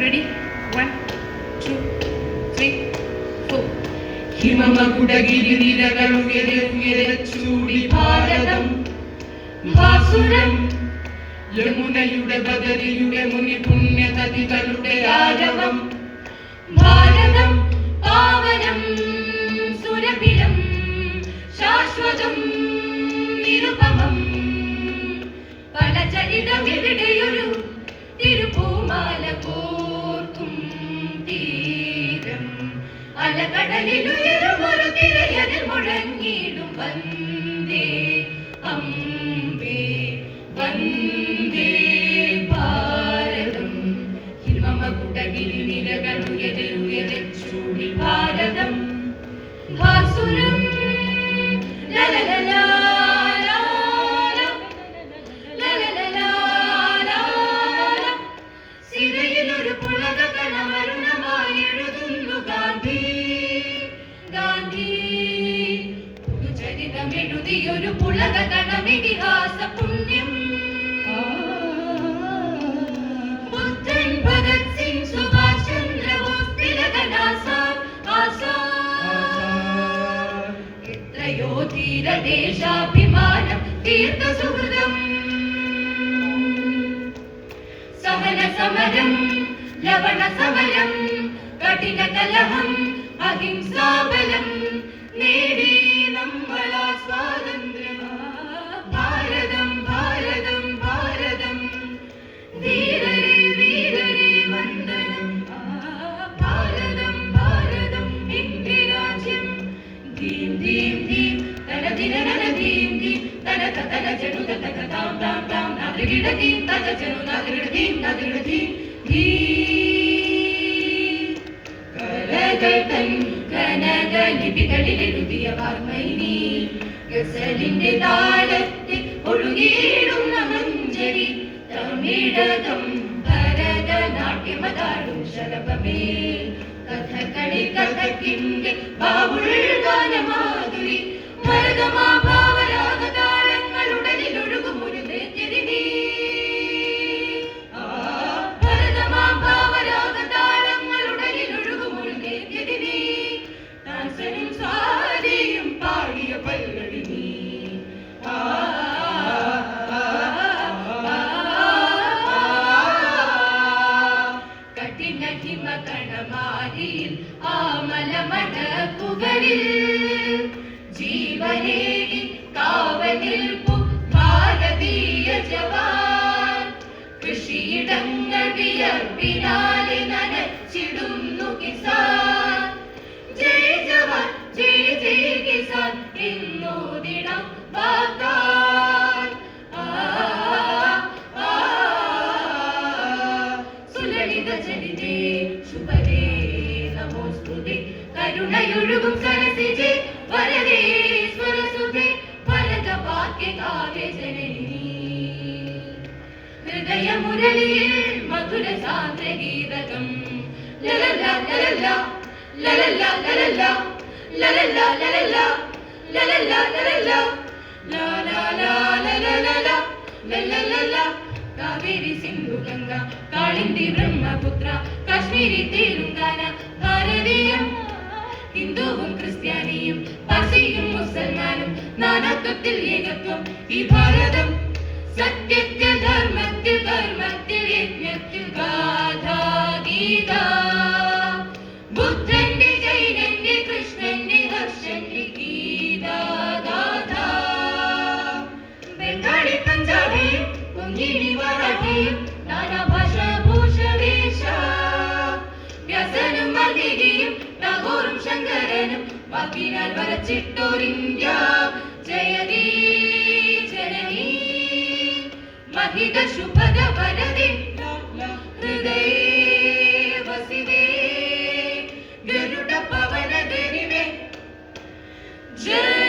Ready one two three four ഹിമമകുടഗിരിനിരകളുയരെ ഉയരെ ചൂടി ഭാരതം. ഭാസുരം യമുനയുടെ ബദരിയുടെ മുനി പുണ്യനദികളുടെ ആരവം. ഭാരതം അലകടലിലുയരുമൊരു തിരയതിൽ മുഴങ്ങിടും വന്ദേ അമ്പേ വന്ദേ ഭാരതം. ഹിമമ കുടകിൽ ഉയരെ ഉയരെ ചൂടി ഭാരതം പുതുചരിതമെഴുതിയൊരു പുളക കണമിതിഹാസ പുണ്യം. ബുദ്ധൻ ഭഗത് സിംഗ് സുഭാഷ് ചന്ദ്രബോസ് തിലകനാസാദ് ആസാദ് എത്രയോ ധീരദേശാഭിമാനം തീർത്ഥ സുഹൃതം സഹന സമരം ലവണ സമരം കഠിന കലഹം അഹിംസാബലം നേടി നമ്മളാ dim dim dim tala dina dala dim dim tala ta tala janu ta ta tam tam tam nagrida dim tala janu nagrida dim nagrida dim dim കലകൾ തൻ കനക ലിപികളിൽ എഴുതിയ വാർമൈനി ഗസലിന്റെ താളത്തിൽ ഒഴുകിയിടുന്ന മഞ്ചരി തമിഴകം ഭരതനാട്യമതാടും ശലഭമേ కథకడి కథకిండి బాబుల్ గాన మాధురి మరగమా കഠിന ഹിമകണമാരിയിൽ ആമലമടക്കുകളിൽ ജീവനേകി കാവനിൽപ്പു ഭാരതീയ ജവാൻ കൃഷിയിടങ്ങൾ വിയർപ്പിനാലെ നനച്ചിടുന്നു കിസാൻ. ജയ് ജവാൻ ജയ് ജയ് കിസാൻ എന്നോദിടം വാഗ്ദാൻ കരുണയൊഴുകും സരസിജേ വരദേ സ്വരസുതേ വരദ ഭാഗ്യകാവ്യ ജനനി. ഹൃദയമുരളിയിൽ മധുര സാന്ദ്രഗീതകം. ലലല ലലല ലലല ലലല ലലല ലലല ലലല ലലല. ലാലാ ലലലല ലലലല കാവേരി സിന്ധു ഗംഗ ബ്രഹ്മപുത്ര കാശ്മീരി തെലുങ്കാന ഭാരതീയം ഹിന്ദുവും ക്രിസ്ത്യാനിയും പാർസിയും മുസൽമാനും നാനാത്വത്തിൽ ഏകത്വം ഈ ഭാരതം. സത്യത്തിൽ ധർമ്മത്തിൽ കർമ്മത്തിൽ യജ്ഞത്തിൽ ഗാഥാ ഗീത ബുദ്ധന്റെ ജൈനന്റെ കൃഷ്ണന്റെ ഹർഷന്റെ ഗീത ഗാഥ. ബംഗാളി പഞ്ചാബിയും കൊങ്കിണി മറാഠിയും നാനാഭാഷ ഭൂഷവേഷ വ്യസനം മതിരിയും ടാഗോറും ശങ്കരനും വാക്കിനാൽ വരച്ചിട്ടൊരിന്ത്യ. ജയതി ജനനി മഹിത ശുഭദ വരതി ഹൃദയ വസിതേ ഗരുഡ പവന ഗരിമേ ജയ